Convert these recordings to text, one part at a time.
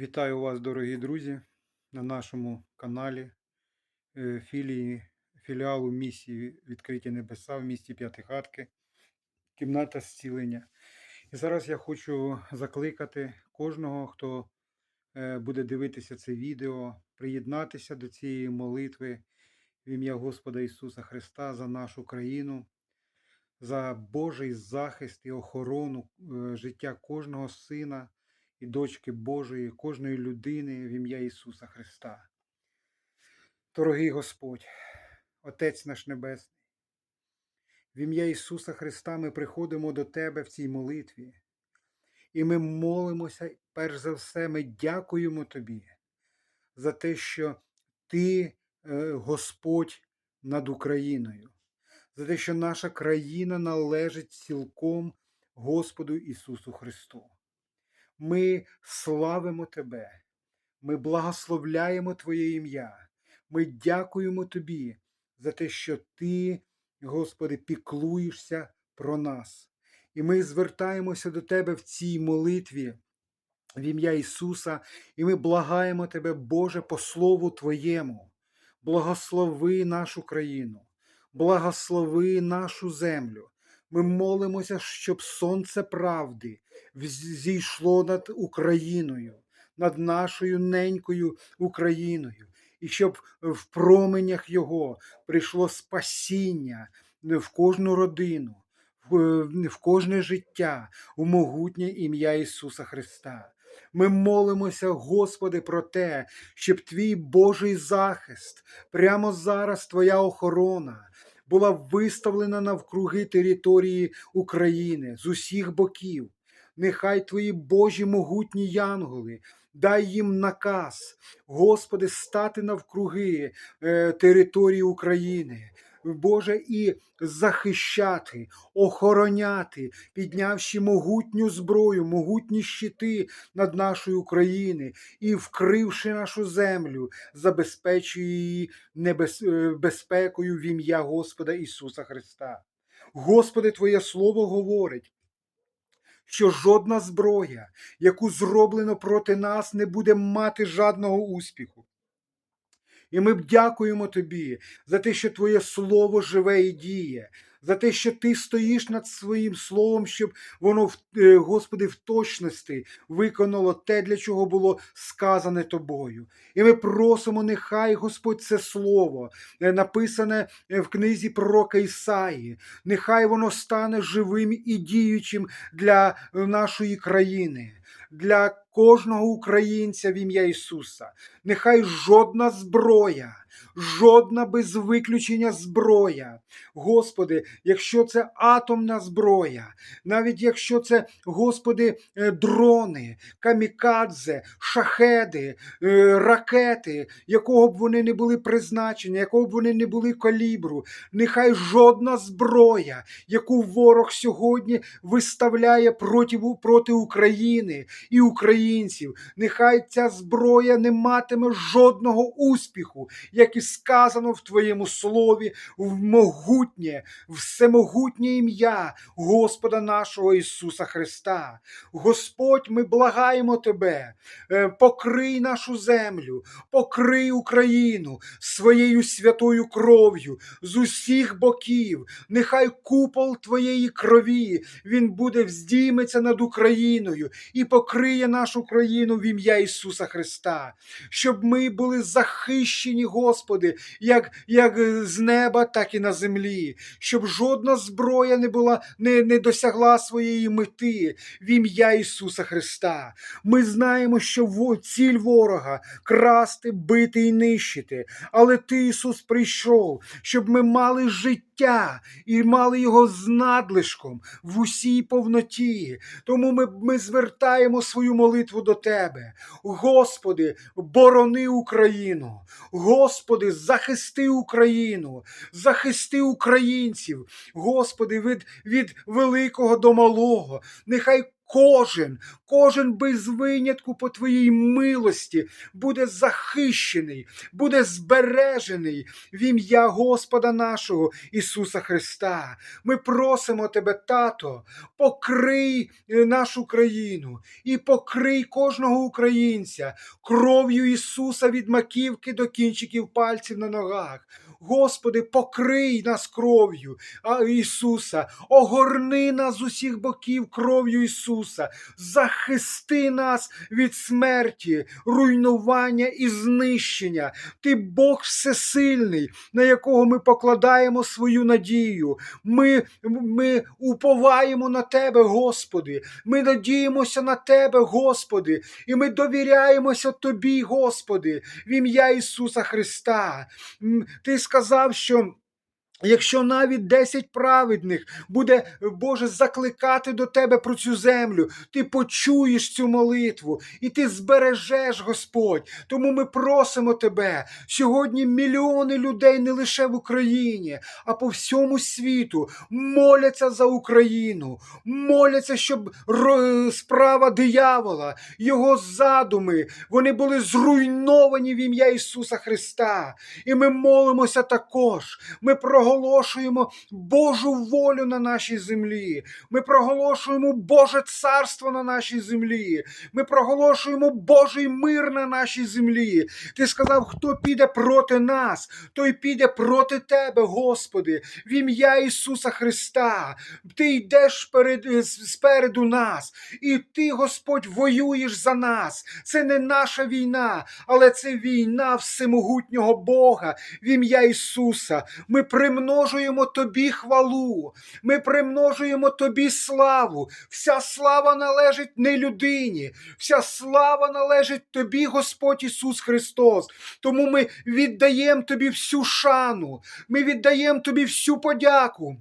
Вітаю вас, дорогі друзі, на нашому каналі е, філії, філіалу місії Відкриті Небеса в місті П'ятихатки, кімната зцілення. І зараз я хочу закликати кожного, хто е, буде дивитися це відео, приєднатися до цієї молитви в ім'я Господа Ісуса Христа за нашу країну, за Божий захист і охорону е, життя кожного сина і дочки Божої, кожної людини в ім'я Ісуса Христа. Дорогий Господь, Отець наш Небесний, в ім'я Ісуса Христа ми приходимо до Тебе в цій молитві. І ми молимося, перш за все, ми дякуємо Тобі за те, що Ти, е, Господь, над Україною, за те, що наша країна належить цілком Господу Ісусу Христу. Ми славимо Тебе, ми благословляємо Твоє ім'я. Ми дякуємо Тобі за те, що Ти, Господи, піклуєшся про нас. І ми звертаємося до Тебе в цій молитві в ім'я Ісуса, і ми благаємо Тебе, Боже, по Слову Твоєму. Благослови нашу країну, благослови нашу землю. Ми молимося, щоб сонце правди зійшло над Україною, над нашою ненькою Україною, і щоб в променях Його прийшло спасіння в кожну родину, в в кожне життя, у могутнє ім'я Ісуса Христа. Ми молимося, Господи, про те, щоб Твій Божий захист, прямо зараз Твоя охорона була виставлена навкруги території України з усіх боків. Нехай Твої Божі могутні янголи, дай їм наказ, Господи, стати навкруги е, території України. Боже, і захищати, охороняти, піднявши могутню зброю, могутні щити над нашою Україною і вкривши нашу землю, забезпечує її небез... е, безпекою в ім'я Господа Ісуса Христа. Господи, Твоє Слово говорить. Що жодна зброя, яку зроблено проти нас, не буде мати жодного успіху. І ми б дякуємо Тобі за те, що Твоє Слово живе і діє, за те, що Ти стоїш над своїм словом, щоб воно, е, Господи, в точності виконало те, для чого було сказане Тобою. І ми просимо, нехай Господь це слово, е, написане е, в книзі пророка Ісаї, нехай воно стане живим і діючим для нашої країни. Для кожного українця в ім'я Ісуса. Нехай жодна зброя, жодна без виключення зброя. Господи, якщо це атомна зброя, навіть якщо це, Господи, е, дрони, камікадзе, шахеди, е, ракети, якого б вони не були призначені, якого б вони не були калібру, нехай жодна зброя, яку ворог сьогодні виставляє проти, проти України і українців, нехай ця зброя не матиме жодного успіху, як і сказано в Твоєму слові, в могутнє, всемогутнє ім'я Господа нашого Ісуса Христа. Господь, ми благаємо Тебе, е, покрий нашу землю, покрий Україну своєю святою кров'ю з усіх боків. Нехай купол Твоєї крові він буде вздійметься над Україною і покриє нашу країну в ім'я Ісуса Христа, щоб ми були захищені, Господи, як як з неба, так і на землі, щоб жодна зброя не була, не, не досягла своєї мети в ім'я Ісуса Христа. Ми знаємо, що ціль ворога красти, бити і нищити. Але Ти, Ісус, прийшов, щоб ми мали життя і мали його з надлишком в усій повноті. Тому ми, ми звертаємо свою молитву до Тебе. Господи, борони Україну. Господи, захисти Україну, захисти українців, Господи, від, від великого до малого. Нехай кожен, кожен без винятку по твоїй милості буде захищений, буде збережений в ім'я Господа нашого Ісуса Христа. Ми просимо тебе, тато, покрий е, нашу країну і покрий кожного українця кров'ю Ісуса від маківки до кінчиків пальців на ногах. Господи, покрий нас кров'ю Ісуса, огорни нас з усіх боків кров'ю Ісуса, захисти нас від смерті, руйнування і знищення. Ти Бог всесильний, на якого ми покладаємо свою надію. Ми, ми уповаємо на Тебе, Господи. Ми надіємося на Тебе, Господи, і ми довіряємося Тобі, Господи, в ім'я Ісуса Христа. Ти сказав, що. Якщо навіть 10 праведних буде, Боже, закликати до Тебе про цю землю, ти почуєш цю молитву і ти збережеш, Господь. Тому ми просимо Тебе. Сьогодні мільйони людей не лише в Україні, а по всьому світу моляться за Україну, моляться, щоб справа диявола, його задуми, вони були зруйновані в ім'я Ісуса Христа. І ми молимося також. Ми проголошуємо Божу волю на нашій землі. Ми проголошуємо Боже царство на нашій землі. Ми проголошуємо Божий мир на нашій землі. Ти сказав, хто піде проти нас, той піде проти тебе, Господи, в ім'я Ісуса Христа. Ти йдеш перед, спереду нас, і ти, Господь, воюєш за нас. Це не наша війна, але це війна всемогутнього Бога в ім'я Ісуса. Ми примножуємо Тобі хвалу, ми примножуємо Тобі славу. Вся слава належить не людині, вся слава належить Тобі, Господь Ісус Христос. Тому ми віддаємо Тобі всю шану, ми віддаємо Тобі всю подяку.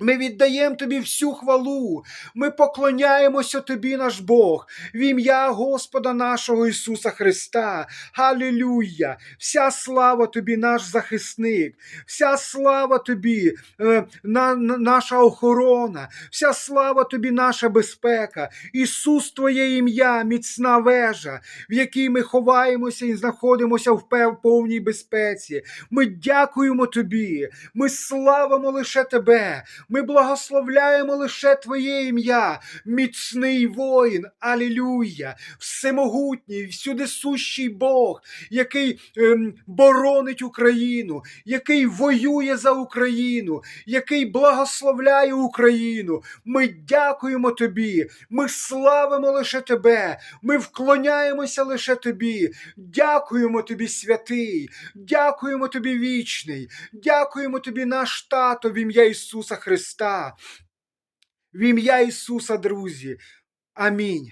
Ми віддаємо тобі всю хвалу. Ми поклоняємося тобі, наш Бог, в ім'я Господа нашого Ісуса Христа. Халілюя! Вся слава тобі, наш захисник, вся слава тобі, е, на, на- наша охорона, вся слава тобі, наша безпека. Ісус, Твоє ім'я, міцна вежа, в якій ми ховаємося і знаходимося в повній безпеці. Ми дякуємо тобі, ми славимо лише тебе. Ми благословляємо лише Твоє ім'я, міцний воїн, алілюя, всемогутній, всюдисущий Бог, який ем, боронить Україну, який воює за Україну, який благословляє Україну. Ми дякуємо Тобі, ми славимо лише Тебе, ми вклоняємося лише Тобі. Дякуємо Тобі, святий, дякуємо Тобі, вічний, дякуємо Тобі, наш тато, в ім'я Ісуса Христа. В ім'я Ісуса, друзі. Амінь.